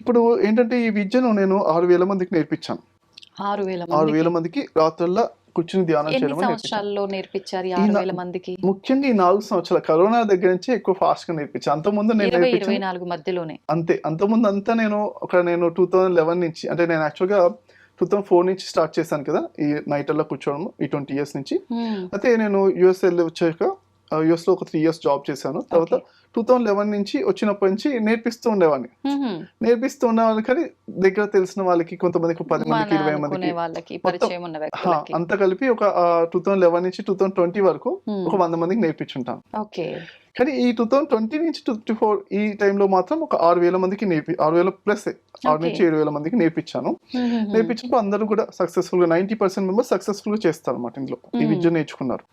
ఇప్పుడు ఏంటంటే ఈ విద్యను నేను ఆరు వేల మందికి నేర్పించాను. ఆరు వేల ఆరు మందికి? వేల మందికి రాత్రల్లా కూర్చుని ధ్యానం చేయడం సంవత్సరాల్లో నేర్పించారు ఆరు వేల మందికి? ముఖ్యంగా ఈ నాలుగు సంవత్సరాల కరోనా దగ్గర నుంచి ఎక్కువ ఫాస్ట్గా నేర్పించాను నేను ఇరవై ఇరవై నేర్పించాను నాలుగు మధ్యలోనే. అంతే. అంతకుముందు అంతా నేను ఒక నేను టూ థౌజండ్ లెవెన్ నుంచి అంటే నేను యాక్చువల్గా టూ థౌసండ్ ఫోర్ నుంచి స్టార్ట్ చేశాను కదా ఈ నైటల్లో కూర్చోవడం ఈ ట్వంటీ ఇయర్స్ నుంచి. అయితే నేను యుఎస్ వెళ్ళి వచ్చాక యుఎస్లో ఒక త్రీ ఇయర్స్ జాబ్ చేశాను తర్వాత. టూ థౌసండ్ లెవెన్ నుంచి వచ్చినప్పటి నుంచి నేర్పిస్తూ ఉండేవాడిని. నేర్పిస్తూ ఉండేవాళ్ళు కానీ దగ్గర తెలిసిన వాళ్ళకి కొంతమందికి పది మందికి ఇరవై మందికి అంతా కలిపి ఒక టూ థౌసండ్ లెవెన్ నుంచి టూ థౌసండ్ ట్వంటీ వరకు. ఒక వంద మందికి నేర్పించుంటాను కానీ ఈ టూ థౌసండ్ ట్వంటీ నుంచి ట్వంటీ ఫోర్ ఈ టైంలో మాత్రం ఒక ఆరు వేల మందికి నేర్పి ఆరు వేల ప్లస్ ఆరు నుంచి. ఏడు వేల మందికి నేర్పించాను. నేర్పించినప్పుడు అందరూ కూడా సక్సెస్ఫుల్గా నైన్టీ పర్సెంట్ మెంబర్స్ సక్సెస్ఫుల్గా చేస్తారు అనమాట ఇందులో ఈ. విద్య నేర్చుకున్నారు